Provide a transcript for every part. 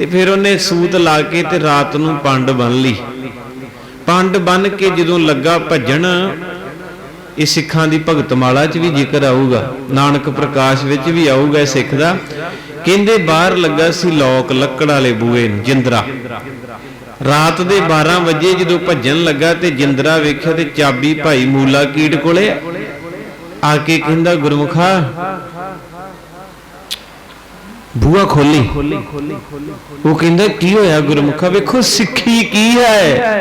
ਤੇ ਫਿਰ ਉਹਨੇ ਸੂਤ ਲਾ ਕੇ ਤੇ ਰਾਤ ਨੂੰ ਪੰਡ ਬੰਨ ਲਈ। ਪੰਡ ਬੰਨ ਕੇ ਜਦੋਂ ਲੱਗਾ ਭੱਜਣ, ਇਹ ਸਿੱਖਾਂ ਦੀ ਭਗਤਮਾਲਾ 'ਚ ਵੀ ਜ਼ਿਕਰ ਆਊਗਾ। ਨਾਨਕ ਪ੍ਰਕਾਸ਼ ਵਿੱਚ ਵੀ ਆਊਗਾ ਸਿੱਖ ਦਾ। ਕਹਿੰਦੇ ਬਾਹਰ ਲੱਗਾ ਸੀ ਲੋਕ ਲੱਕੜ ਵਾਲੇ ਬੂਏ ਜਿੰਦਰਾ। ਰਾਤ ਦੇ 12 ਵਜੇ ਜਦੋਂ ਭੱਜਣ ਲੱਗਾ ਤੇ ਜਿੰਦਰਾ ਵੇਖਿਆ ਤੇ ਚਾਬੀ ਭਾਈ ਮੂਲਾ ਕੀਟ ਕੋਲੇ ਆ ਕੇ ਕਹਿੰਦਾ, ਗੁਰਮੁਖਾ ਬੂਆ ਖੋਲੀ। ਉਹ ਕਹਿੰਦਾ ਕੀ ਹੋਇਆ ਗੁਰਮੁਖਾ? ਵੇਖੋ ਸਿੱਖੀ ਕੀ ਹੈ?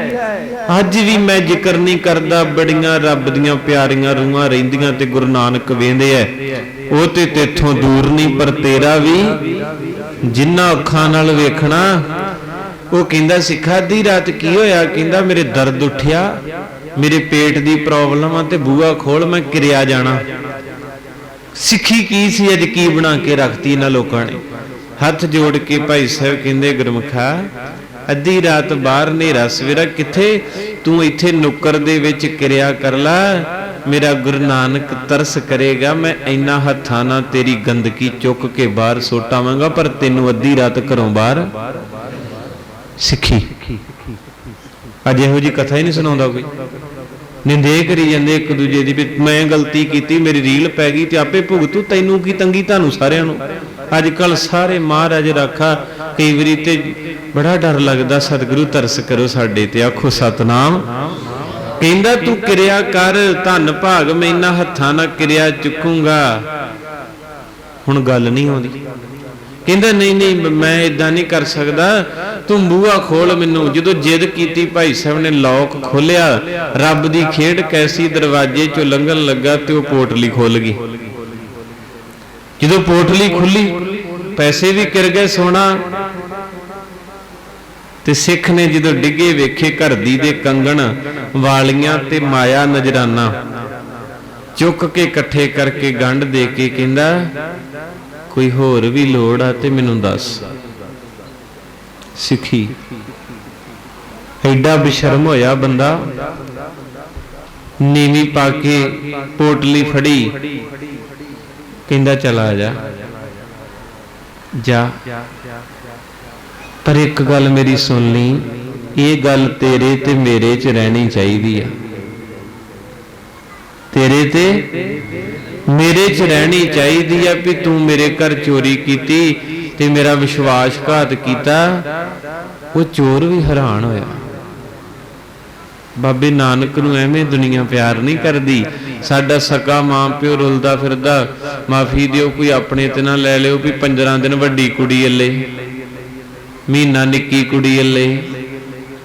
ਅੱਜ ਵੀ ਮੈਂ ਜ਼ਿਕਰ ਨਹੀਂ ਕਰਦਾ ਬੜੀਆਂ ਰੱਬ ਦੀਆਂ ਪਿਆਰੀਆਂ ਰੂਹਾਂ ਰਹਿੰਦੀਆਂ ਤੇ ਗੁਰੂ ਨਾਨਕ ਵੇਂਦੇ ਐ। ਉਹ ਤੇ ਤੇਥੋਂ ਦੂਰ ਨਹੀਂ ਪਰ ਤੇਰਾ ਵੀ ਜਿੰਨਾ ਅੱਖਾਂ ਨਾਲ ਵੇਖਣਾ। ਉਹ ਕਹਿੰਦਾ ਸਿੱਖਾ ਦੀ ਰਾਤ ਕੀ ਹੋਇਆ? ਕਹਿੰਦਾ ਮੇਰੇ ਦਰਦ ਉੱਠਿਆ ਮੇਰੇ ਪੇਟ ਦੀ ਪ੍ਰੋਬਲਮ ਆ ਤੇ ਬੂਆ ਖੋਲ ਮੈਂ ਕਿਰਿਆ ਜਾਣਾ। ਸਿੱਖੀ ਕੀ ਸੀ ਅੱਜ ਕੀ ਬਣਾ ਕੇ ਰੱਖਤੀ ਇਹਨਾਂ ਲੋਕਾਂ ਨੇ? ਹੱਥ ਜੋੜ ਕੇ ਭਾਈ ਸਾਹਿਬ ਕਹਿੰਦੇ, ਗੁਰਮਖਾ, ਅੱਧੀ ਰਾਤ ਬਾਹਰ ਹਨੇਰਾ ਸਵੇਰਾ, ਕਿੱਥੇ? ਤੂੰ ਇੱਥੇ ਨੁੱਕਰ ਦੇ ਵਿੱਚ ਕਿਰਿਆ ਕਰ ਲੈ, ਮੇਰਾ ਗੁਰੂ ਨਾਨਕ ਤਰਸ ਕਰੇਗਾ, ਮੈਂ ਇੰਨਾ ਹੱਥਾਂ ਨਾਲ ਤੇਰੀ ਗੰਦਗੀ ਚੁੱਕ ਕੇ ਬਾਹਰ ਸੁੱਟਾਵਾਂਗਾ, ਪਰ ਤੈਨੂੰ ਅੱਧੀ ਰਾਤ ਘਰੋਂ ਬਾਹਰ ਸਿੱਖੀ। ਅੱਜ ਇਹੋ ਜੀ ਕਥਾ ਹੀ ਨਹੀਂ ਸੁਣਾਉਂਦਾ ਕੋਈ? ਨਿੰਦੇ ਕਰੀ ਜਾਂਦੇ ਇੱਕ ਦੂਜੇ ਦੀ ਵੀ ਮੈਂ ਗਲਤੀ ਕੀਤੀ, ਮੇਰੀ ਰੀਲ ਪੈ ਗਈ ਤੇ ਆਪੇ ਭੁਗਤੂ ਤੈਨੂੰ ਕੀ ਤੰਗੀ ਤੁਹਾਨੂੰ ਸਾਰਿਆਂ ਨੂੰ? ਅੱਜ ਕੱਲ ਸਾਰੇ ਮਹਾਰਾਜ ਰਾਖਾ, ਕਈ ਵਾਰੀ ਤੇ ਬੜਾ ਡਰ ਲੱਗਦਾ, ਸਤਿਗੁਰੂ ਤਰਸ ਕਰੋ ਸਾਡੇ ਤੇ, ਆਖੋ ਸਤਨਾਮ। ਕਹਿੰਦਾ, ਤੂੰ ਕਿਰਿਆ ਕਰ, ਧੰਨ ਭਾਗ, ਮੈਂ ਇਹਨਾਂ ਹੱਥਾਂ ਨਾਲ ਕਿਰਿਆ ਚੁੱਕੂਗਾ। ਹੁਣ ਗੱਲ ਨਹੀਂ ਆਉਂਦੀ। ਕਹਿੰਦਾ, ਨਹੀਂ ਨਹੀਂ, ਮੈਂ ਇਦਾਂ ਨਹੀਂ ਕਰ ਸਕਦਾ। ਤੂੰ ਬੂਹਾ ਖੋਲ ਮੈਨੂੰ। ਜਦੋਂ ਜਿੱਦ ਕੀਤੀ, ਭਾਈ ਸਾਹਿਬ ਨੇ ਲੋਕ ਖੋਲਿਆ ਰੱਬ ਦੀ ਖੇਡ ਕੈਸੀ ਦਰਵਾਜ਼ੇ ਚੋਂ ਲੰਘਣ ਲੱਗਾ ਤੇ ਉਹ ਪੋਟਲੀ ਖੁੱਲ ਗਈ। ਜਦੋਂ ਪੋਟਲੀ ਖੁੱਲੀ ਪੈਸੇ ਵੀ ਕਿਰ ਗਏ ਸੋਨਾ। ਤੇ ਸਿੱਖ ਨੇ ਜਦੋਂ ਡਿੱਗੇ, ਵੇਖੇ ਘਰ ਦੀ ਦੇ ਕੰਗਣ, ਵਾਲੀਆਂ ਤੇ ਮਾਇਆ ਨਜ਼ਰਾਨਾ। ਚੁੱਕ ਕੇ ਇਕੱਠੇ ਕਰਕੇ ਗੰਢ ਦੇ ਕੇ ਕਹਿੰਦਾ ਕੋਈ ਹੋਰ ਵੀ ਲੋੜ ਆ ਤੇ ਮੈਨੂੰ ਦੱਸ। ਸਿੱਖੀ। ਐਡਾ ਬੇਸ਼ਰਮ ਹੋਇਆ ਬੰਦਾ। ਨੀਵੀਂ ਪਾ ਕੇ ਪੋਟਲੀ ਫੜੀ। ਕਹਿੰਦਾ, ਚਲਾ ਜਾ। ਜਾ। ਪਰ ਇੱਕ ਗੱਲ ਮੇਰੀ ਸੁਣ ਲਈ ਇਹ ਗੱਲ ਤੇਰੇ ਤੇ ਮੇਰੇ 'ਚ ਰਹਿਣੀ ਚਾਹੀਦੀ ਆ। ਤੇਰੇ ਤੇ ਮੇਰੇ 'ਚ ਰਹਿਣੀ ਚਾਹੀਦੀ ਆ ਵੀ ਤੂੰ ਮੇਰੇ ਘਰ ਚੋਰੀ ਕੀਤੀ ਤੇ ਮੇਰਾ ਵਿਸ਼ਵਾਸਘਾਤ ਕੀਤਾ। ਉਹ ਚੋਰ ਵੀ ਹੈਰਾਨ ਹੋਇਆ। ਬਾਬੇ ਨਾਨਕ ਨੂੰ ਐਵੇਂ ਦੁਨੀਆ ਪਿਆਰ ਨਹੀਂ ਕਰਦੀ। ਸਾਡਾ ਸਕਾ ਮਾਂ ਪਿਓ ਰੁਲਦਾ ਫਿਰਦਾ। ਮਾਫੀ ਦਿਓ ਕੋਈ ਆਪਣੇ ਤੇ ਨਾ ਲੈ ਲਿਓ ਵੀ 15 ਦਿਨ ਵੱਡੀ ਕੁੜੀ ਅੱਲੇ। ਮਹੀਨਾ ਨਿੱਕੀ ਕੁੜੀ ਅੱਲੇ।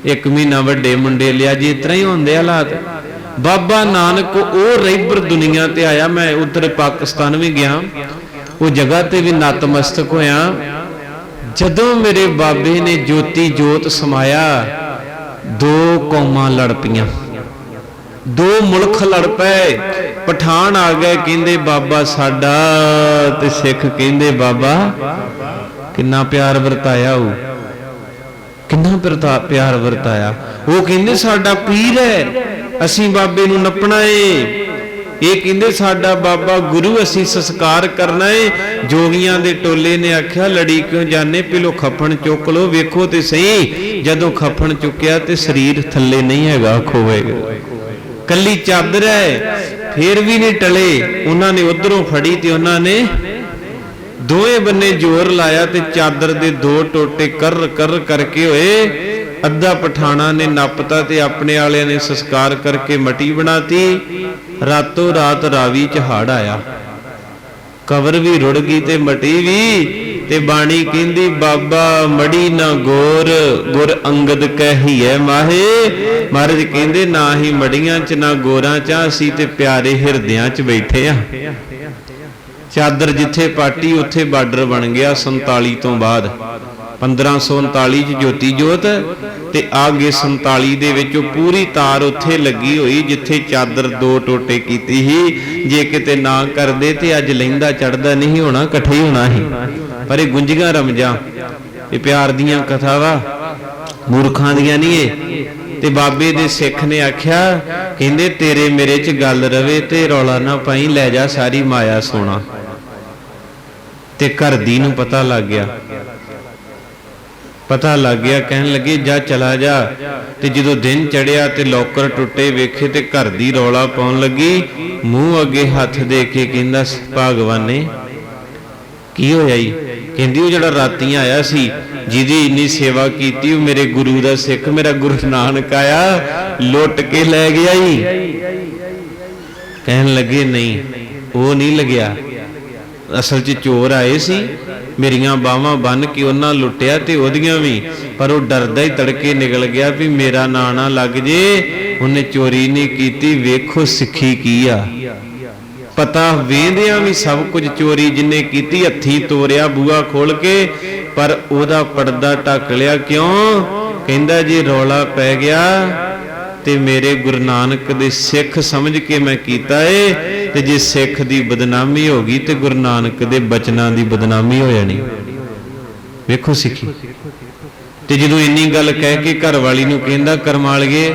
ਇੱਕ ਮਹੀਨਾ ਵੱਡੇ ਮੁੰਡੇ ਲਿਆ। ਜੀ ਇਤਰਾ ਹੀ ਹੁੰਦੇ ਹਾਲਾਤ। ਬਾਬਾ ਨਾਨਕ, ਉਹ ਰਹਿਬਰ ਦੁਨੀਆ ਤੇ ਆਇਆ। ਮੈਂ ਉਧਰ ਪਾਕਿਸਤਾਨ ਵੀ ਗਿਆ। ਉਹ ਜਗ੍ਹਾ ਤੇ ਵੀ ਨਤਮਸਤਕ ਹੋਇਆ। ਜਦੋਂ ਮੇਰੇ ਬਾਬੇ ਨੇ ਜੋਤੀ ਜੋਤ ਸਮਾਇਆ, ਦੋ ਕੌਮਾਂ ਲੜ ਪਈਆਂ। ਦੋ ਮੁਲਕ ਲੜ ਪਏ। ਪਠਾਨ ਆ ਗਏ, ਕਹਿੰਦੇ ਬਾਬਾ ਸਾਡਾ ਤੇ ਸਿੱਖ ਕਹਿੰਦੇ ਬਾਬਾ, ਕਿੰਨਾ ਪਿਆਰ ਵਰਤਾਇਆ ਉਹ। ਕਿੰਨਾ ਪਿਆਰ ਵਰਤਾਇਆ। ਉਹ ਕਹਿੰਦੇ ਸਾਡਾ ਪੀਰ ਹੈ। ਅਸੀਂ ਬਾਬੇ ਨੂੰ ਨੱਪਣਾ ਏ। ਇਹ ਕਹਿੰਦੇ ਸਾਡਾ ਬਾਬਾ ਗੁਰੂ ਅਸੀਂ ਸੰਸਕਾਰ ਕਰਨਾ ਏ। ਜੋਗੀਆਂ ਦੇ ਟੋਲੇ ਨੇ ਆਖਿਆ, ਲੜੀ ਕਿਉਂ ਜਾਣੇ ਪਿਲੋ ਖੱਫਣ ਚੁੱਕ ਲੋ ਵੇਖੋ ਤੇ ਸਹੀ, ਜਦੋਂ ਖੱਫਣ ਚੁੱਕਿਆ ਤੇ ਸਰੀਰ ਥੱਲੇ ਨਹੀਂ ਹੈਗਾ ਖੋਵੇਗਾ ਕੱਲੀ ਚਾਦਰ ਹੈ, ਫੇਰ ਵੀ ਨਹੀਂ ਟਲੇ। ਉਹਨਾਂ ਨੇ ਉਧਰੋਂ ਫੜੀ ਤੇ ਉਹਨਾਂ ਨੇ ਦੋਵੇਂ ਬੰਨੇ ਜ਼ੋਰ ਲਾਇਆ ਤੇ ਚਾਦਰ ਦੇ ਦੋ ਟੋਟੇ ਕਰ ਕਰ ਕਰਕੇ ਹੋਏ। ਅੱਧਾ ਪਠਾਣਾ ਨੇ ਨੱਪਤਾ ਤੇ ਆਪਣੇ ਵਾਲਿਆਂ ਨੇ ਸੰਸਕਾਰ ਕਰਕੇ ਮਟੀ ਬਣਾਤੀ। ਰਾਤੋਂ ਰਾਤ ਰਾਵੀ ਚ ਹੜ ਆਇਆ। ਕਵਰ ਵੀ ਰੁੜ ਗਈ ਤੇ ਮਟੀ ਵੀ, ਤੇ ਬਾਣੀ ਕਹਿੰਦੀ, ਬਾਬਾ, ਮੜੀ ਨਾ ਗੋਰ, ਗੁਰ ਅੰਗਦ ਕਹੀਐ ਮਾਹੇ। ਮਹਾਰਾਜ ਕਹਿੰਦੇ, ਨਾ ਹੀ ਮੜੀਆਂ ਚ, ਨਾ ਗੋਰਾਂ ਚ, ਅਸੀਂ ਤੇ ਪਿਆਰੇ ਹਿਰਦਿਆਂ ਚ ਬੈਠੇ ਆ। ਚਾਦਰ ਜਿੱਥੇ ਪਾਟੀ, ਉੱਥੇ ਬਾਰਡਰ ਬਣ ਗਿਆ 47 ਤੋਂ ਬਾਅਦ। 1539 ਚ ਜੋਤੀ ਜੋਤ ਤੇ ਆਗੇ 47 ਦੇ ਵਿੱਚ ਉਹ ਪੂਰੀ ਤਾਰ ਉੱਥੇ ਲੱਗੀ ਹੋਈ ਜਿੱਥੇ ਚਾਦਰ ਦੋ ਟੋਟੇ ਕੀਤੀ ਸੀ। ਜੇ ਕਿਤੇ ਨਾ ਕਰਦੇ ਤੇ ਅੱਜ ਲੈਂਦਾ ਚੜਦਾ ਨਹੀਂ ਹੋਣਾ, ਇਕੱਠੇ ਹੀ ਹੋਣਾ ਸੀ। ਪਰ ਇਹ ਗੁੰਜੀਆਂ ਰਮਜਾਂ, ਇਹ ਪਿਆਰ ਦੀਆਂ ਕਥਾਵਾਂ, ਮੂਰਖਾਂ ਦੀਆਂ ਨਹੀਂ ਏ ਤੇ ਬਾਬੇ ਦੇ ਸਿੱਖ ਨੇ ਆਖਿਆ, ਕਹਿੰਦੇ ਤੇਰੇ ਮੇਰੇ 'ਚ ਗੱਲ ਰਵੇ ਤੇ ਰੌਲਾ ਨਾ ਪਾਈ, ਲੈ ਜਾ ਸਾਰੀ ਮਾਇਆ ਸੋਨਾ। ਤੇ ਘਰ ਦੀ ਨੂੰ ਪਤਾ ਲੱਗ ਗਿਆ ਪਤਾ ਲੱਗ ਗਿਆ, ਕਹਿਣ ਲੱਗੇ, ਜਾ, ਚਲਾ ਜਾ। ਤੇ ਜਦੋਂ ਦਿਨ ਚੜਿਆ ਤੇ ਲੋਕਰ ਟੁੱਟੇ ਵੇਖੇ ਤੇ ਘਰ ਦੀ ਰੌਲਾ ਪਾਉਣ ਲੱਗੀ, ਮੂੰਹ ਅੱਗੇ ਹੱਥ ਦੇ ਕੇ ਕਹਿੰਦਾ, ਭਗਵਾਨੇ, ਕੀ ਹੋਇਆ ਜੀ ਕਹਿੰਦੀ, ਉਹ ਜਿਹੜਾ ਰਾਤੀ ਆਇਆ ਸੀ, ਜਿਹਦੀ ਇੰਨੀ ਸੇਵਾ ਕੀਤੀ, ਉਹ ਮੇਰੇ ਗੁਰੂ ਦਾ ਸਿੱਖ, ਮੇਰਾ ਗੁਰੂ ਨਾਨਕ ਆਇਆ, ਲੁੱਟ ਕੇ ਲੈ ਗਿਆ ਈ। ਕਹਿਣ ਲੱਗੇ, ਨਹੀਂ, ਉਹ ਨਹੀਂ ਲੱਗਿਆ। ਅਸਲ 'ਚ ਚੋਰ ਆਏ ਸੀ। ਮੇਰੀਆਂ ਬਾਹਾਂ ਬੰਨ ਕੇ ਉਹਨਾਂ ਲੁੱਟਿਆ ਤੇ ਉਹਦੀਆਂ ਵੀ। ਪਰ ਉਹ ਡਰਦਾ ਹੀ ਤੜਕੇ ਨਿਕਲ ਗਿਆ ਵੀ ਮੇਰਾ ਨਾਂ ਨਾ ਲੱਗ ਜੇ। ਉਹਨੇ ਚੋਰੀ ਨਹੀਂ ਕੀਤੀ, ਵੇਖੋ ਸਿੱਖੀ ਕੀ ਆ। ਪਤਾ ਵੇਂਦਿਆਂ ਵੀ ਸਭ ਕੁਝ ਚੋਰੀ ਜਿੰਨੇ ਕੀਤੀ, ਹੱਥੀ ਤੋਰਿਆ ਬੂਆ ਖੋਲ ਕੇ। ਪਰ ਉਹਦਾ ਪਰਦਾ ਢੱਕ ਲਿਆ ਕਿਉਂ? ਕਹਿੰਦਾ ਜੇ ਰੌਲਾ ਪੈ ਗਿਆ ਤੇ ਮੇਰੇ ਗੁਰੂ ਨਾਨਕ ਦੇ ਸਿੱਖ ਸਮਝ ਕੇ ਮੈਂ ਕੀਤਾ ਏ, ਤੇ ਜੇ ਸਿੱਖ ਦੀ ਬਦਨਾਮੀ ਹੋ ਗਈ ਤੇ ਗੁਰੂ ਨਾਨਕ ਦੇ ਬਚਨਾਂ ਦੀ ਬਦਨਾਮੀ ਹੋ ਜਾਣੀ। ਵੇਖੋ ਸਿੱਖੀ। ਤੇ ਜਦੋਂ ਇੰਨੀ ਗੱਲ ਕਹਿ ਕੇ ਘਰ ਵਾਲੀ ਨੂੰ ਕਹਿੰਦਾ, ਕਰਮਾਲਗੇ,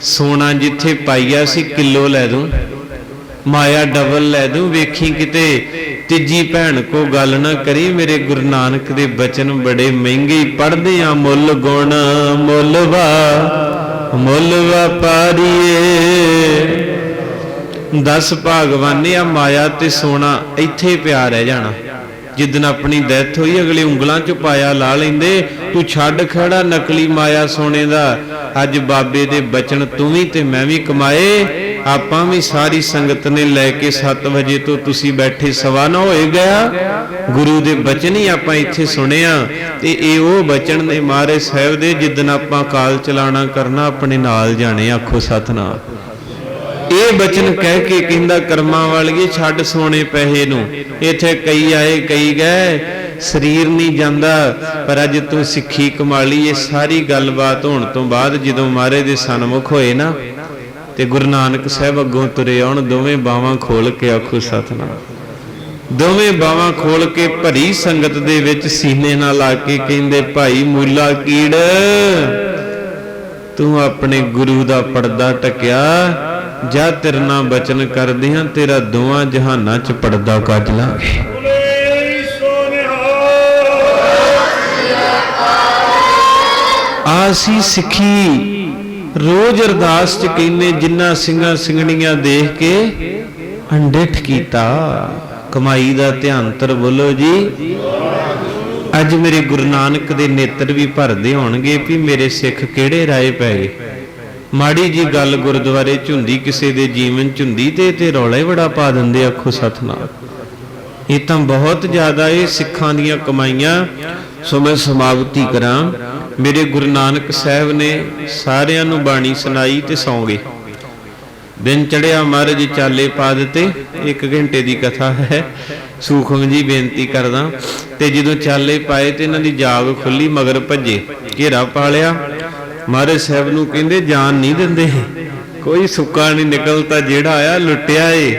ਸੋਨਾ ਜਿੱਥੇ ਪਾਈਆ ਸੀ ਕਿਲੋ ਲੈ ਦੂੰ, ਮਾਇਆ ਡਬਲ ਲੈ ਦੂੰ, ਵੇਖੀ ਕਿਤੇ ਤੀਜੀ ਭੈਣ ਕੋ ਗੱਲ ਨਾ ਕਰੀ, ਮੇਰੇ ਗੁਰੂ ਨਾਨਕ ਦੇ ਬਚਨ ਬੜੇ ਮਹਿੰਗੇ ਪੜਦੇ ਆ, ਮੁੱਲ ਗੁਣ ਮੁੱਲ ਵਾ। ਮੁੱਲ ਵਪਾਰੀਏ। ਦਸ ਭਾਗਵਾਨੇ ਆ ਮਾਇਆ ਤੇ ਸੋਨਾ ਇੱਥੇ ਪਿਆ ਰਹਿ ਜਾਣਾ। ਜਿੱਦਨ ਆਪਣੀ ਡੈਥ ਹੋਈ, ਅਗਲੇ ਉਂਗਲਾਂ ਚ ਪਾਇਆ ਲਾ ਲੈਂਦੇ। ਤੂੰ ਛੱਡ ਖੜਾ ਨਕਲੀ ਮਾਇਆ ਸੋਨੇ ਦਾ। ਅੱਜ ਬਾਬੇ ਦੇ ਬਚਨ ਤੂੰ ਵੀ ਤੇ ਮੈਂ ਵੀ ਕਮਾਏ। ਆਪਾਂ ਵੀ ਸਾਰੀ ਸੰਗਤ ਨੇ ਲੈ ਕੇ 7 ਵਜੇ ਤੋਂ ਤੁਸੀਂ ਬੈਠੇ ਸਵਾ ਨਾ ਹੋਏ ਗਿਆ। ਗੁਰੂ ਦੇ ਬਚਨ ਹੀ ਆਪਾਂ ਇੱਥੇ ਸੁਣਿਆ। ਤੇ ਇਹ ਉਹ ਬਚਨ ਨੇ ਮਾਰੇ ਸਾਹਿਬ ਦੇ ਜਿੱਦਨ ਆਪਾਂ ਕਾਲ ਚਲਾਣਾ ਕਰਨਾ, ਆਪਣੇ ਨਾਲ ਜਾਣੇ ਆਖੋ ਸਤਨਾਮ। ਇਹ ਬਚਨ ਕਹਿ ਕੇ ਕਹਿੰਦਾ, ਕਰਮਾਂ ਵਾਲੀਏ ਛੱਡ ਸੋਨੇ ਪੈਸੇ ਨੂੰ। ਇੱਥੇ ਕਈ ਆਏ, ਕਈ ਗਏ, ਸਰੀਰ ਨਹੀਂ ਜਾਂਦਾ। ਪਰ ਅੱਜ ਤੂੰ ਸਿੱਖੀ ਕਮਾਲੀ ਇਹ ਸਾਰੀ ਗੱਲਬਾਤ ਹੋਣ ਤੋਂ ਬਾਅਦ ਜਦੋਂ ਮਾਰੇ ਦੇ ਸਨਮੁਖ ਹੋਏ ਨਾ ਤੇ ਗੁਰੂ ਨਾਨਕ ਸਾਹਿਬ ਅੱਗੋਂ ਤੁਰੇ ਆਉਣ, ਦੋਵੇਂ ਬਾਹਾਂ ਖੋਲ ਕੇ ਆਖੋ ਸਤਨਾਮ। ਦੋਵੇਂ ਬਾਹਾਂ ਖੋਲ ਕੇ ਭਰੀ ਸੰਗਤ ਦੇ ਵਿੱਚ ਸੀਨੇ ਨਾਲ ਆ ਕੇ ਕਹਿੰਦੇ, ਭਾਈ ਮੂਲਾ ਕੀੜ, ਤੂੰ ਆਪਣੇ ਗੁਰੂ ਦਾ ਪਰਦਾ ਟਕਿਆ। ਜਾ ਤੇਰੇ ਨਾਲ ਬਚਨ ਕਰਦੇ ਹਾਂ, ਤੇਰਾ ਦੋਵਾਂ ਜਹਾਨਾਂ 'ਚ ਪਰਦਾ ਕੱਢ ਲਾਂਗੇ। ਆਸੀ ਸਿੱਖੀ ਰੋਜ਼ ਅਰਦਾਸ 'ਚ ਕਹਿੰਦੇ, ਜਿੰਨਾ ਸਿੰਘਾਂ ਸਿੰਘਣੀਆਂ ਦੇਖ ਕੇ ਅੰਡਿਠ ਕੀਤਾ। ਕਮਾਈ ਦਾ ਧਿਆਨ ਤਰ ਬੋਲੋ ਜੀ। ਅੱਜ ਮੇਰੇ ਗੁਰੂ ਨਾਨਕ ਦੇ ਨੇਤਰ ਵੀ ਭਰਦੇ ਹੋਣਗੇ ਵੀ ਮੇਰੇ ਸਿੱਖ ਕਿਹੜੇ ਰਾਏ ਪੈ ਗਏ। ਮਾੜੀ ਜੀ ਗੱਲ ਗੁਰਦੁਆਰੇ ਚ ਹੁੰਦੀ, ਕਿਸੇ ਦੇ ਜੀਵਨ ਚ ਹੁੰਦੀ ਤੇ ਤੇ ਰੌਲਾ ਹੀ ਬੜਾ ਪਾ ਦਿੰਦੇ ਆਖੋ ਸਤਨਾਮ। ਇਹ ਤਾਂ ਬਹੁਤ ਜ਼ਿਆਦਾ ਇਹ ਸਿੱਖਾਂ ਦੀਆਂ ਕਮਾਈਆਂ। ਸੋ ਮੈਂ ਸਮਾਪਤੀ ਕਰਾਂ। ਮੇਰੇ ਗੁਰੂ ਨਾਨਕ ਸਾਹਿਬ ਨੇ ਸਾਰਿਆਂ ਨੂੰ ਬਾਣੀ ਸੁਣਾਈ ਤੇ ਸੌਂ ਗਏ ਦਿਨ ਚੜਿਆ ਮਹਾਰਾਜ ਚਾਲੇ ਪਾ ਦਿੱਤੇ 1 ਘੰਟੇ ਦੀ ਕਥਾ ਹੈ। ਸੂਖਮ ਜੀ ਬੇਨਤੀ ਕਰਦਾ, ਤੇ ਜਦੋਂ ਚਾਲੇ ਪਾਏ ਤੇ ਇਹਨਾਂ ਦੀ ਜਾਗ ਖੁੱਲੀ ਮਗਰ ਭੱਜੇ, ਘੇਰਾ ਪਾ ਲਿਆ। ਮਹਾਰਾਜ ਸਾਹਿਬ ਨੂੰ ਕਹਿੰਦੇ, ਜਾਨ ਨਹੀਂ ਦਿੰਦੇ। ਕੋਈ ਸੁੱਕਾ ਨਹੀਂ ਨਿਕਲਦਾ, ਜਿਹੜਾ ਆਇਆ ਲੁੱਟਿਆ ਏ।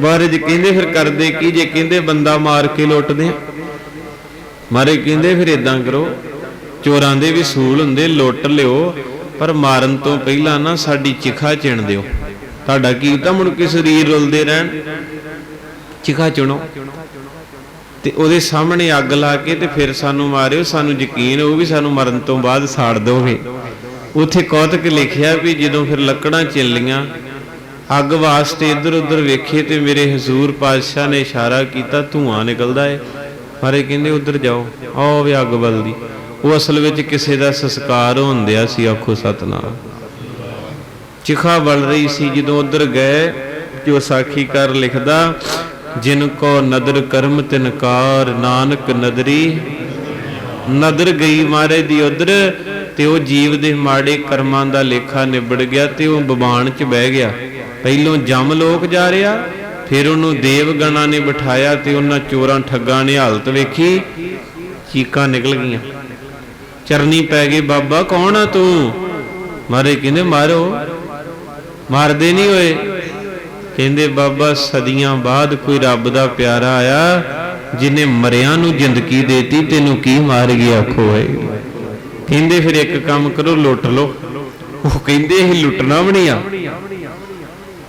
ਮਹਾਰਾਜ ਕਹਿੰਦੇ, ਫਿਰ ਕਰਦੇ ਕੀ? ਜੇ ਕਹਿੰਦੇ ਬੰਦਾ ਮਾਰ ਕੇ ਲੁੱਟਦੇ? ਆ ਮਹਾਰਾਜ ਕਹਿੰਦੇ, ਫਿਰ ਇਦਾਂ ਕਰੋ ਚੋਰਾਂ ਦੇ ਵੀ ਸੂਲ ਹੁੰਦੇ, ਲੁੱਟ ਲਿਓ। ਪਰ ਮਾਰਨ ਤੋਂ ਪਹਿਲਾਂ ਨਾ ਸਾਡੀ ਚਿਖਾ ਚਿਣ ਦਿਓ। ਤੁਹਾਡਾ ਕੀ ਤਾਂ ਮੁੜ ਕੇ ਸਰੀਰ ਰੁਲਦੇ ਰਹਿਣ? ਚਿਖਾ ਚੁਣੋ। ਤੇ ਉਹਦੇ ਸਾਹਮਣੇ ਅੱਗ ਲਾ ਕੇ ਤੇ ਫਿਰ ਸਾਨੂੰ ਮਾਰਿਓ, ਸਾਨੂੰ ਯਕੀਨ ਉਹ ਵੀ ਸਾਨੂੰ ਮਰਨ ਤੋਂ ਬਾਅਦ ਸਾੜ ਦੋਗੇ ਉਥੇ ਕੌਤਕ ਲਿਖਿਆ ਵੀ ਜਦੋਂ ਫਿਰ ਲੱਕੜਾਂ ਚੱਲੀਆਂ, ਅੱਗ ਵਾਸਤੇ ਇੱਧਰ ਉੱਧਰ ਵੇਖੇ ਤੇ ਮੇਰੇ ਹਜ਼ੂਰ ਪਾਤਸ਼ਾਹ ਨੇ ਇਸ਼ਾਰਾ ਕੀਤਾ, ਧੂਆਂ ਨਿਕਲਦਾ ਏ। ਮਾਰੇ ਕਹਿੰਦੇ, ਉੱਧਰ ਜਾਓ, ਆਓ ਵੀ ਅੱਗ ਬਲਦੀ। ਉਹ ਅਸਲ ਵਿੱਚ ਕਿਸੇ ਦਾ ਸੰਸਕਾਰ ਹੁੰਦਿਆ ਸੀ, ਆਖੋ ਸਤਨਾਮ। ਚਿਖਾ ਬਲ ਰਹੀ ਸੀ, ਜਦੋਂ ਉਧਰ ਗਏ ਜੋ ਸਾਖੀਕਾਰ ਲਿਖਦਾ, ਜਿਨ ਕੋ ਨਦਰ ਕਰਮ ਤਿਨਕਾਰ ਨਾਨਕ ਨਦਰੀ। ਨਦਰ ਗਈ ਮਾਰੇ ਦੀ ਉਧਰ, ਤੇ ਉਹ ਜੀਵ ਦੇ ਮਾੜੇ ਕਰਮਾਂ ਦਾ ਲੇਖਾ ਨਿਬੜ ਗਿਆ ਤੇ ਉਹ ਬਬਾਨ ਚ ਬਹਿ ਗਿਆ। ਪਹਿਲੋਂ ਜਮ ਲੋਕ ਜਾ ਰਿਹਾ, ਫਿਰ ਉਹਨੂੰ ਦੇਵ ਗਣਾ ਨੇ ਬਿਠਾਇਆ ਤੇ ਉਹਨਾਂ ਚੋਰਾਂ ਠੱਗਾਂ ਨੇ ਹਾਲਤ ਵੇਖੀ। ਚੀਕਾਂ ਨਿਕਲ ਗਈਆਂ। ਚਰਨੀ ਪੈ ਗਈ, ਬਾਬਾ ਕੌਣ ਆ ਤੂੰ? ਮਾਰੇ ਕਹਿੰਦੇ, ਮਾਰੋ। ਮਾਰਦੇ ਨਹੀਂ ਹੋਏ। ਕਹਿੰਦੇ, ਬਾਬਾ, ਸਦੀਆਂ ਬਾਅਦ ਕੋਈ ਰੱਬ ਦਾ ਪਿਆਰਾ ਆਇਆ, ਜਿਨੇ ਮਰਿਆਂ ਨੂੰ ਜ਼ਿੰਦਗੀ ਦੇਤੀ, ਤੈਨੂੰ ਕੀ ਮਾਰ ਗਿਆ ਆਖੋ ਹੈ ਕਹਿੰਦੇ ਫਿਰ ਇੱਕ ਕੰਮ ਕਰੋ, ਲੁੱਟ ਲਓ। ਉਹ ਕਹਿੰਦੇ ਇਹ ਲੁੱਟਣਾ ਵੀ ਨਹੀਂ ਆ।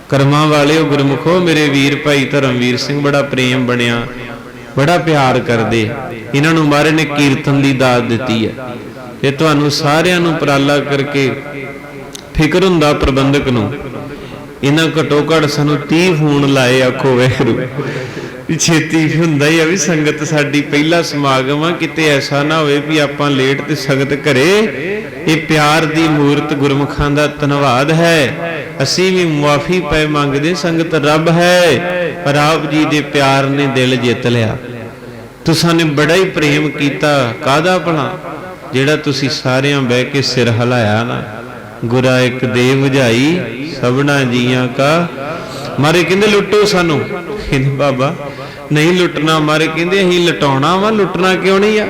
ਕਰਮਾਂ ਵਾਲਿਓ, ਗੁਰਮੁਖੋ, ਮੇਰੇ ਵੀਰ ਭਾਈ ਧਰਮਵੀਰ ਸਿੰਘ ਬੜਾ ਪ੍ਰੇਮ ਬਣਿਆ, ਬੜਾ ਪਿਆਰ ਕਰਦੇ। ਇਹਨਾਂ ਨੂੰ ਮਹਾਰਾਜ ਨੇ ਕੀਰਤਨ ਦੀ ਦਾਤ ਦਿੱਤੀ ਹੈ ਤੇ ਤੁਹਾਨੂੰ ਸਾਰਿਆਂ ਨੂੰ ਉਪਰਾਲਾ ਕਰਕੇ ਫਿਕਰ ਹੁੰਦਾ ਪ੍ਰਬੰਧਕ ਨੂੰ। ਇਹਨਾਂ ਘਟੋ ਘਟ ਸਾਨੂੰ 30 ਫੋਨ ਲਾਏ ਆਖੋ ਵੈਰੂ। ਛੇਤੀ ਹੁੰਦਾ ਹੀ ਆ ਵੀ ਸੰਗਤ ਸਾਡੀ ਪਹਿਲਾ ਸਮਾਗਮ ਆ, ਕਿਤੇ ਐਸਾ ਨਾ ਹੋਵੇ ਵੀ ਆਪਾਂ ਲੇਟ ਤੇ ਸੰਗਤ ਘਰੇ। ਇਹ ਪਿਆਰ ਦੀ ਮੂਰਤ ਗੁਰਮੁਖਾਂ ਦਾ ਧੰਨਵਾਦ ਹੈ। ਅਸੀਂ ਵੀ ਮੁਆਫੀ ਪਏ ਮੰਗਦੇ, ਸੰਗਤ ਰੱਬ ਹੈ। ਪਰ ਆਪ ਜੀ ਦੇ ਪਿਆਰ ਨੇ ਦਿਲ ਜਿੱਤ ਲਿਆ। ਤੁਸਾਂ ਨੇ ਬੜਾ ਹੀ ਪ੍ਰੇਮ ਕੀਤਾ ਕਾਦਾ ਭਲਾ? ਜਿਹੜਾ ਤੁਸੀਂ ਸਾਰਿਆਂ ਬਹਿ ਕੇ ਸਿਰ ਹਿਲਾਇਆ ਨਾ, ਗੁਰਾ ਇੱਕ ਦੇ 부ਝਾਈ ਸਭਨਾ ਜੀਆਂ ਕਾ। ਮਾਰੇ ਕਹਿੰਦੇ ਲੁੱਟੋ ਸਾਨੂੰ। ਕਹਿੰਦੇ ਬਾਬਾ, ਨਹੀਂ ਲੁੱਟਣਾ, ਮਾਰੇ ਕਹਿੰਦੇ ਅਸੀਂ ਲਟਾਉਣਾ ਵਾ, ਲੁੱਟਣਾ ਕਿਉਂ ਨਹੀਂ ਆ?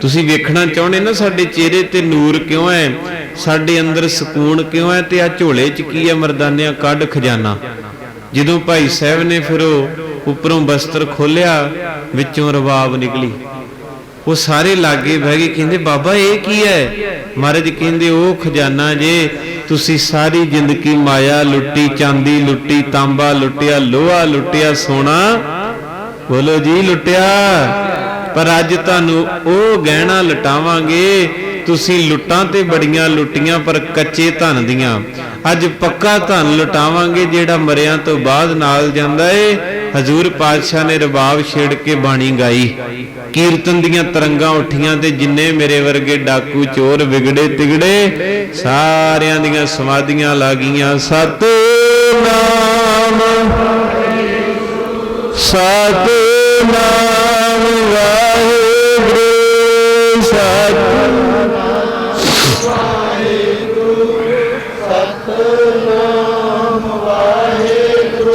ਤੁਸੀਂ ਵੇਖਣਾ ਚਾਹੁੰਦੇ ਨਾ ਸਾਡੇ ਚਿਹਰੇ ਤੇ ਨੂਰ ਕਿਉਂ ਹੈ ਸਾਡੇ ਅੰਦਰ ਸਕੂਨ ਕਿਉਂ ਹੈ ਤੇ ਆ ਝੋਲੇ 'ਚ ਕੀ ਹੈ ਮਰਦਾਨਿਆਂ ਕੱਢ ਖਜ਼ਾਨਾ? ਜਦੋਂ ਭਾਈ ਸਾਹਿਬ ਨੇ ਫਿਰ ਉਹ ਉੱਪਰੋਂ ਬਸਤਰ ਖੋਲਿਆ ਵਿੱਚੋਂ ਰਬਾਬ ਨਿਕਲੀ। ਉਹ ਸਾਰੇ ਲਾਗੇ ਬਹਿ ਗਏ ਕਹਿੰਦੇ, ਬਾਬਾ, ਇਹ ਕੀ ਹੈ? ਮਹਾਰਾਜ ਕਹਿੰਦੇ, ਉਹ ਖਜ਼ਾਨਾ ਜੇ ਤੁਸੀਂ ਸਾਰੀ ਜ਼ਿੰਦਗੀ ਮਾਇਆ ਲੁੱਟੀ, ਚਾਂਦੀ ਲੁੱਟੀ, ਤਾਂਬਾ ਲੁੱਟਿਆ, ਲੋਹਾ ਲੁੱਟਿਆ, ਸੋਨਾ ਬੋਲੋ ਜੀ ਲੁੱਟਿਆ। ਪਰ ਅੱਜ ਤੁਹਾਨੂੰ ਉਹ ਗਹਿਣਾ ਲਟਾਵਾਂਗੇ, ਤੁਸੀਂ ਲੁੱਟਾਂ ਤੇ ਬੜੀਆਂ ਲੁੱਟੀਆਂ, ਪਰ ਕੱਚੇ ਧਨ ਦੀਆਂ। ਅੱਜ ਪੱਕਾ ਧਨ ਲੁਟਾਵਾਂਗੇ, ਜਿਹੜਾ ਮਰਿਆਂ ਤੋਂ ਬਾਅਦ ਨਾਲ ਜਾਂਦਾ ਏ। ਹਜ਼ੂਰ ਪਾਤਸ਼ਾਹ ਨੇ ਰਬਾਬ ਛੇੜ ਕੇ ਬਾਣੀ ਗਾਈ। ਕੀਰਤਨ ਦੀਆਂ ਤਰੰਗਾਂ ਉੱਠੀਆਂ ਤੇ ਜਿੰਨੇ ਮੇਰੇ ਵਰਗੇ ਡਾਕੂ ਚੋਰ ਵਿਗੜੇ ਤਿਗੜੇ, ਸਾਰਿਆਂ ਦੀਆਂ ਸਮਾਧੀਆਂ ਲੱਗੀਆਂ। ਸਤਨਾਮ ਸਤਨਾਮ, ਵਾਹਿਗੁਰੂ ਸਤਨਾਮ ਵਾਹਿਗੁਰੂ ਸਤਨਾਮ, ਵਾਹਿਗੁਰੂ।